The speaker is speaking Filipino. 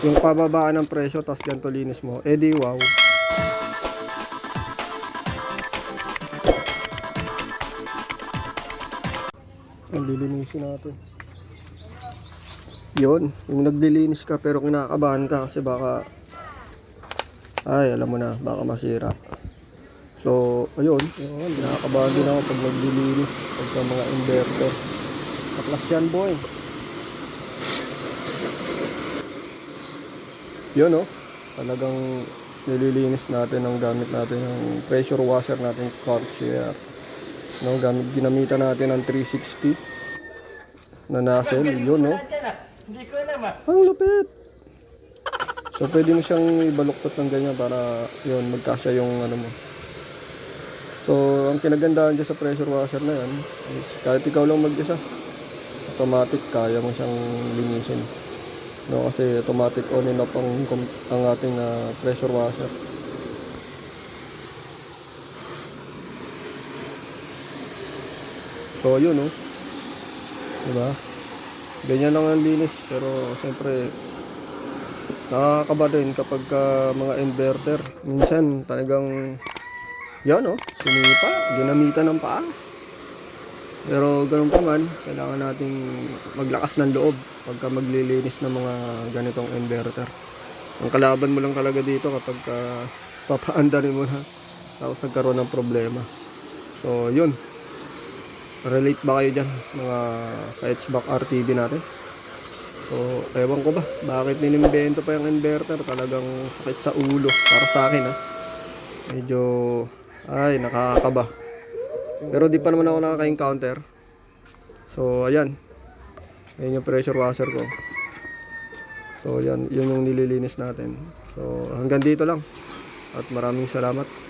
yung pababaan ng presyo tapos ganito linis mo, edi wow. Ang lilinisin natin. Yun, yung naglilinis ka pero kinakabahan ka kasi baka ay alam mo na, baka masira. So, ayun, yun, kinakabahan din ako pag naglilinis pagka mga inverter. Kaplas yan boy. Yun oh, talagang nililinis natin ang gamit natin yung pressure washer natin Corsair. No, gamit ginamitan natin ng 360 na nozzle, yun no. Hindi ko alam ah. Ang lupit. So pwede mo siyang ibaluktot ng ganyan para yun magkasya yung ano mo. So ang kinagandahan dyan sa pressure washer na yan is kahit ikaw lang mag-isa automatic kaya mo siyang linisin. No kasi automatic on and off ang, ang ating ah, pressure washer. So yun no. Diba? Ganyan lang ang linis pero siyempre nakakaba din kapag ka mga inverter. Minsan talagang yan oh, sinipa, ginamitan ng paa. Pero ganun pa man, kailangan nating maglakas ng loob pagka maglilinis ng mga ganitong inverter. Ang kalaban mo lang talaga dito kapag ka papaandarin mo na tapos nagkaroon ng problema. So yun, relate ba kayo dyan sa mga sa HVAC RTV natin? So, ewan ko ba, bakit ninimbento pa yung inverter? Talagang sakit sa ulo para sa akin ha. Medyo, ay, nakakaba. Pero di pa naman ako nakaka-encounter. So, ayan. Ayan yung pressure washer ko. So, yan, yun yung nililinis natin. So, hanggang dito lang. At maraming salamat.